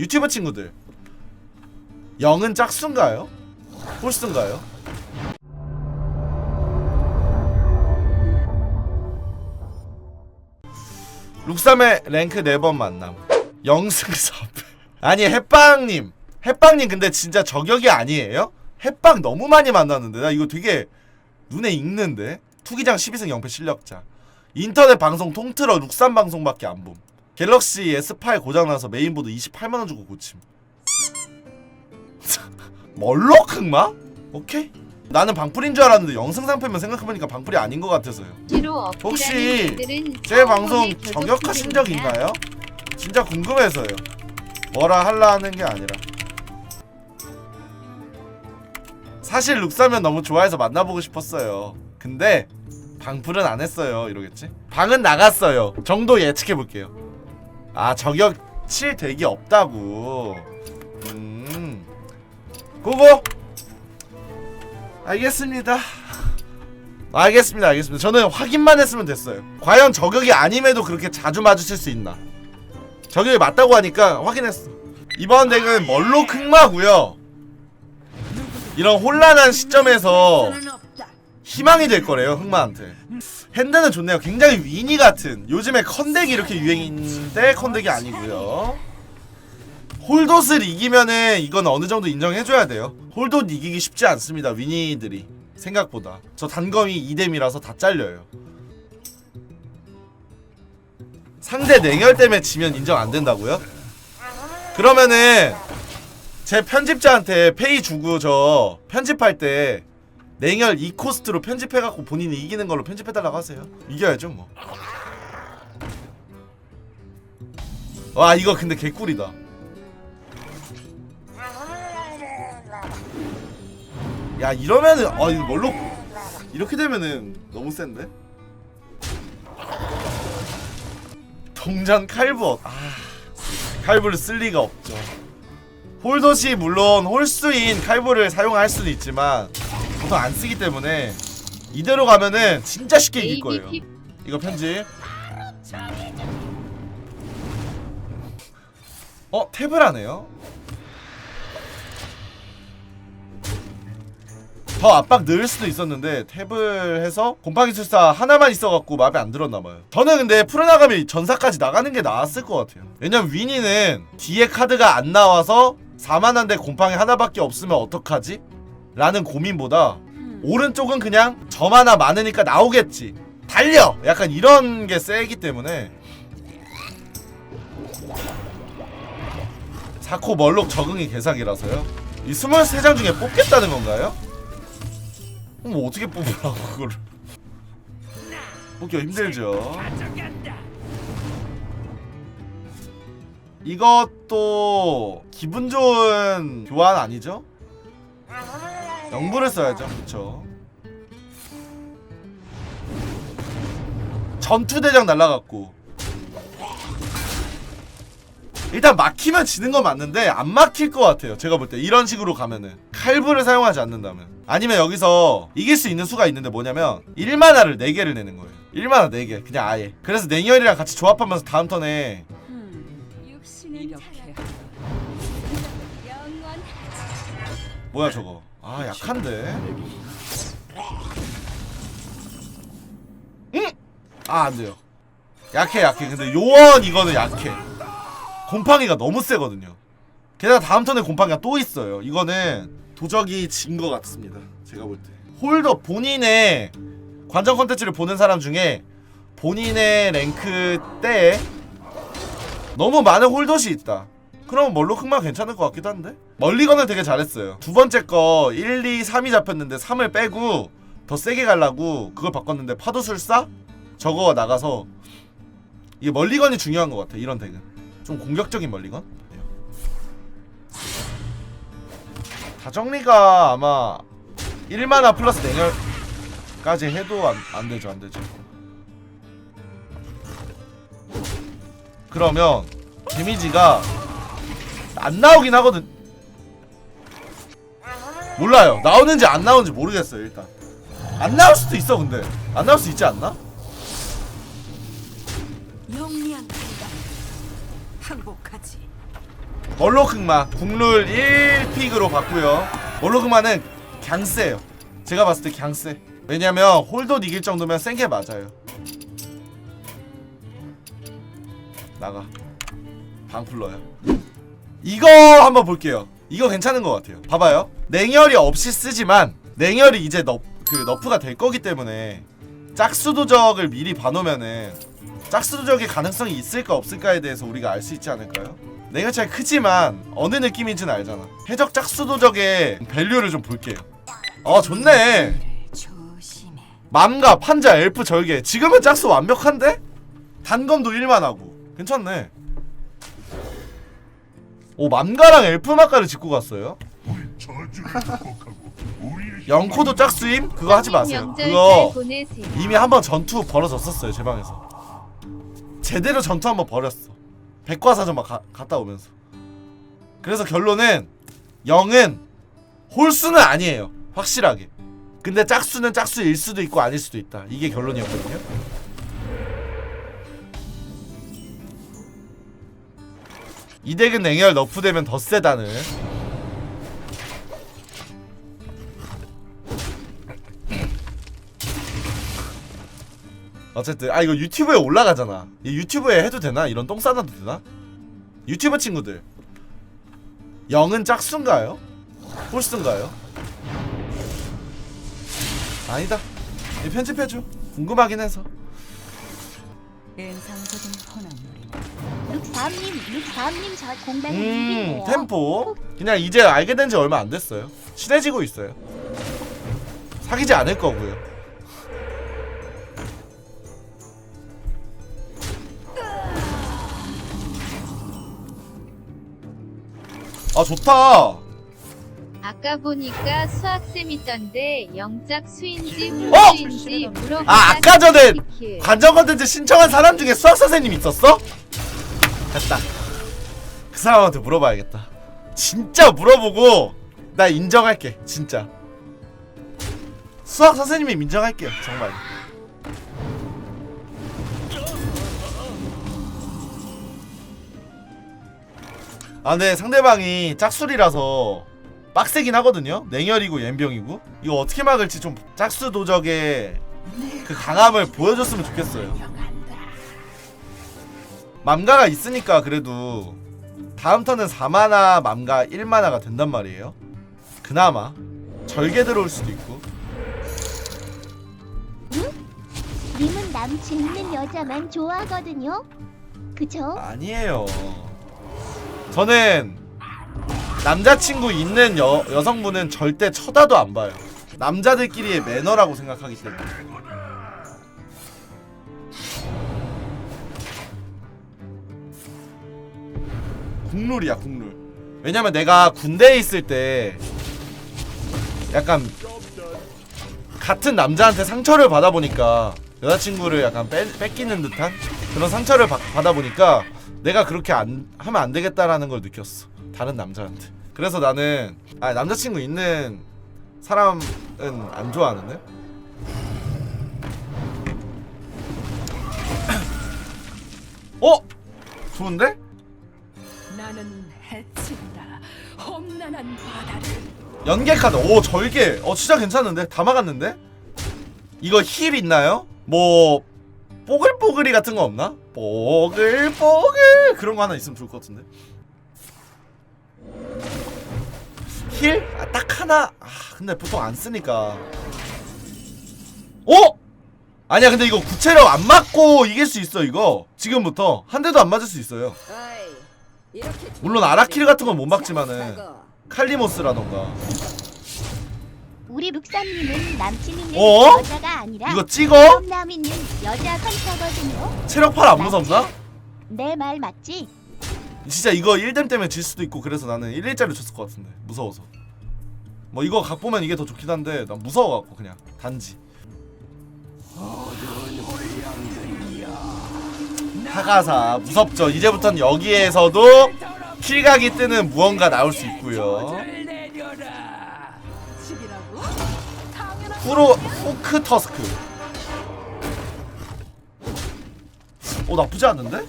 유튜브 친구들. 영은 짝수인가요? 홀수인가요? 룩삼의 랭크 4번 만남. 영승섭 아니 햇빵님. 햇빵님 근데 진짜 저격이 아니에요? 햇빵 너무 많이 만났는데 나 이거 되게 눈에 익는데? 투기장 12승 0패 실력자. 인터넷 방송 통틀어 룩삼 방송밖에 안봄 갤럭시 S8 고장나서 메인보드 28만원 주고 고침 멀록 흑마? 오케이 나는 방풀인 줄 알았는데 영승상패면 생각해보니까 방풀이 아닌 것 같아서요 혹시 제 방송 저격하신 적 있나요? 진짜 궁금해서요. 뭐라 할라 하는 게 아니라. 사실 룩사면 너무 좋아해서 만나보고 싶었어요. 근데 방풀은 안 했어요. 이러겠지? 방은 나갔어요. 정도 예측해 볼게요. 아 저격 칠 대기 없다고. 음. 고고. 알겠습니다. 알겠습니다, 알겠습니다. 저는 확인만 했으면 됐어요. 과연 저격이 아님에도 그렇게 자주 마주칠 수 있나? 저격이 맞다고 하니까 확인했어. 이번 덱은 멀록 흑마고요. 이런 혼란한 시점에서 희망이 될 거래요, 흑마한테. 핸드는 좋네요. 굉장히 위니 같은. 요즘에 컨덱이 이렇게 유행인데 컨덱이 아니고요. 홀돗을 이기면은 이건 어느 정도 인정해줘야 돼요. 홀돗 이기기 쉽지 않습니다, 위니들이. 생각보다 저 단검이 2뎀이라서 다 잘려요 상대 냉혈 때문에 지면 인정 안 된다고요? 그러면은 제 편집자한테 페이 주고 저 편집할 때 냉혈 2코스트로 편집해갖고 본인이 이기는 걸로 편집해달라고 하세요. 이겨야죠 뭐. 와 이거 근데 개꿀이다. 야 이러면은 아 이거 뭘로 이렇게 되면은 너무 센데? 동전 칼부 아 칼부를 쓸 리가 없죠. 홀덧이 물론 홀수인 칼부를 사용할 수도 있지만 보통 안 쓰기 때문에 이대로 가면은 진짜 쉽게 이길 거예요. 이거 편집. 어 탭을 하네요. 더 압박 넣을 수도 있었는데 탭을 해서 곰팡이 술사 하나만 있어갖고 마음에 안 들었나봐요. 저는 근데 풀어나가면 전사까지 나가는 게 나았을 것 같아요. 왜냐면 위니는 뒤에 카드가 안 나와서 4만원대 곰팡이 하나밖에 없으면 어떡하지? 라는 고민보다 오른쪽은 그냥 점 하나 많으니까 나오겠지 달려! 약간 이런 게 세기 때문에 사코 멀록 적응이 개사기라서요 이 23장 중에 뽑겠다는 건가요? 그럼 뭐 어떻게 뽑으라고 그거를 뽑기가 힘들죠 이것도 기분 좋은 교환 아니죠? 영부를 써야죠. 그쵸. 전투대장 날라갔고. 일단 막히면 지는 건 맞는데 안 막힐 것 같아요. 제가 볼 때 이런 식으로 가면은 칼부를 사용하지 않는다면. 아니면 여기서 이길 수 있는 수가 있는데 뭐냐면 1만화를 4개를 내는 거예요. 1만화 4개 그냥 아예. 그래서 냉혈이랑 같이 조합하면서 다음 턴에 이렇게. 뭐야 저거 아 약한데? 응? 아 안돼요. 약해 약해. 근데 요원 이거는 약해. 곰팡이가 너무 세거든요. 게다가 다음 턴에 곰팡이가 또 있어요. 이거는 도적이 진 것 같습니다 제가 볼 때. 홀더 본인의 관전 컨텐츠를 보는 사람 중에 본인의 랭크 때 너무 많은 홀덧이 있다 그럼 멀로 흑마 괜찮을 것 같기도 한데? 멀리 건을 되게 잘했어요. 두 번째 거 1, 2, 3이 잡혔는데 3을 빼고 더 세게 가려고 그걸 바꿨는데 파도술사? 저거 나가서 이게 멀리건이 중요한 것 같아 이런 덱은. 좀 공격적인 멀리건? 다정리가 아마 1만화 플러스 냉혈까지 해도 안, 안 되죠 안 되죠. 그러면 데미지가 안 나오긴 하거든. 몰라요. 나오는지 안 나오는지 모르겠어요 일단. 안 나올 수도 있어 근데. 안 나올 수 있지 않나? 영리한 판단 항복하지. 멀로크마 국룰 1픽으로 봤고요. 멀로크마는 강세요. 제가 봤을 때 강세. 왜냐면 홀도 이길 정도면 센 게 맞아요. 나가. 방풀러야 이거 한번 볼게요. 이거 괜찮은 것 같아요. 봐봐요. 냉혈이 없이 쓰지만 냉혈이 이제 너, 그 너프가 될 거기 때문에 짝수 도적을 미리 봐놓으면은 짝수 도적의 가능성이 있을까 없을까에 대해서 우리가 알 수 있지 않을까요? 냉혈 차이 크지만 어느 느낌인지는 알잖아. 해적 짝수 도적의 밸류를 좀 볼게요. 어 좋네. 맘과 판자 엘프 절개. 지금은 짝수 완벽한데? 단검도 1만 하고. 괜찮네 오 맘가랑 엘프 마가를 짚고 갔어요? 영코도 짝수임? 그거 하지 마세요. 그거. 이미 한번 전투 벌어졌었어요 제 방에서. 제대로 전투 한번 벌였어. 백과사전 막 가- 갔다 오면서. 그래서 결론은 영은 홀수는 아니에요 확실하게. 근데 짝수는 짝수일 수도 있고 아닐 수도 있다. 이게 결론이었거든요 이 덱은 냉혈 너프되면 더 세다는 어쨌든 아 이거 유튜브에 올라가잖아 이 유튜브에 해도 되나? 이런 똥 싸놔도 되나? 유튜브 친구들 영은 짝수인가요? 홀수인가요? 아니다 이 편집해줘 궁금하긴 해서 인상적인 혼합물이네. 룩다음님, 룩다음님 저 공백 음. 템포. 그냥 이제 알게 된 지 얼마 안 됐어요. 친해지고 있어요. 사귀지 않을 거고요. 아 좋다 아까 보니까 수학쌤 있던데 영작 수인지 어? 홀수인지 물어보자. 아 아까 전에. 관전 컨텐츠 신청한 사람 중에 수학 선생님 있었어? 됐다 그 사람한테 물어봐야겠다 진짜 물어보고 나 인정할게 진짜 수학 선생님이 인정할게요 정말 아 근데 상대방이 짝술이라서 빡세긴 하거든요. 냉혈이고 옌병이고. 이거 어떻게 막을지 좀 짝수 도적의 그 강함을 보여줬으면 좋겠어요. 맘가가 있으니까 그래도 다음 턴은 4마나 맘가 1마나가 된단 말이에요. 그나마 절개 들어올 수도 있고. 님은 남친 있는 여자만 좋아하거든요. 그쵸? 아니에요. 저는 남자친구 있는 여, 여성분은 절대 쳐다도 안 봐요. 남자들끼리의 매너라고 생각하기 때문에 국룰이야 국룰. 왜냐면 내가 군대에 있을 때 약간 같은 남자한테 상처를 받아보니까 여자친구를 약간 뺏, 뺏기는 듯한 그런 상처를 받, 받아 보니까 내가 그렇게 안 하면 안 되겠다라는 걸 느꼈어. 다른 남자한테. 그래서 나는 아 남자친구 있는 사람은 안 좋아하는데? 어? 좋은데? 나는 해친다. 험난한 바다를. 연계 카드 오 절개. 어 진짜 괜찮은데? 다 막았는데? 이거 힐 있나요? 뭐 뽀글뽀글이 같은 거 없나? 뽀글뽀글! 그런 거 하나 있으면 좋을 것 같은데. 힐? 아, 딱 하나. 아 근데 보통 안 쓰니까. 어? 아니야 근데 이거 구체력 안 맞고 이길 수 있어 이거. 지금부터. 한 대도 안 맞을 수 있어요. 물론 아라키르 같은 건 못 막지만은 칼리모스라던가 우리 룩삼님은 남친 있는 어? 여자가 아니라 이거 찍어? 남 있는 여자 선수거든요. 체력 8안 무섭나? 내 말 맞지? 진짜 이거 1댐 때문에 질 수도 있고 그래서 나는 1일짜리 쳤을 것 같은데 무서워서 뭐 이거 각 보면 이게 더 좋긴 한데 난 무서워갖고 그냥 단지 타가사 무섭죠 이제부터는 여기에서도 킬각이 뜨는 무언가 나올 수 있고요 후로 후크 터스크 어 나쁘지 않은데?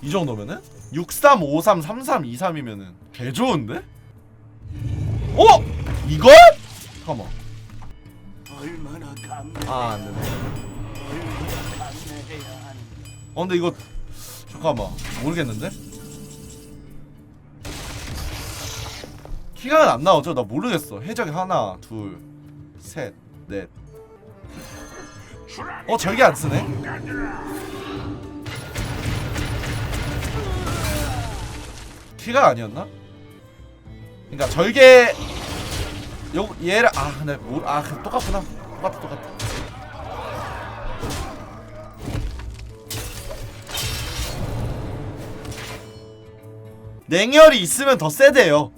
이 정도면은? 6353 3323이면은 개 좋은데? 어? 이걸? 잠깐만 얼마나 감아 안되네 어 근데 이거 잠깐만 모르겠는데? 키가 안 나오죠? 나 모르겠어. 해적이 하나 둘 셋 넷. 어 절개 안 쓰네? 키가 아니었나? 그러니까 절개 요 얘를 아 근데 모, 아 그, 똑같구나. 똑같아 똑같아. 냉혈이 있으면 더 세대요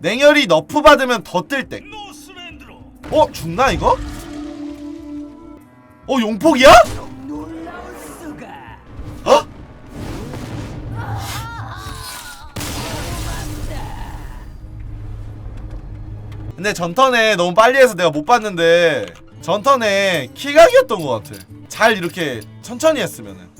냉혈이 너프 받으면 더 뜰때 노스맨드로 어? 죽나 이거? 어 용폭이야? 어? 근데 전턴에 너무 빨리 해서 내가 못 봤는데 전턴에 킬각이었던 것 같아 잘 이렇게 천천히 했으면은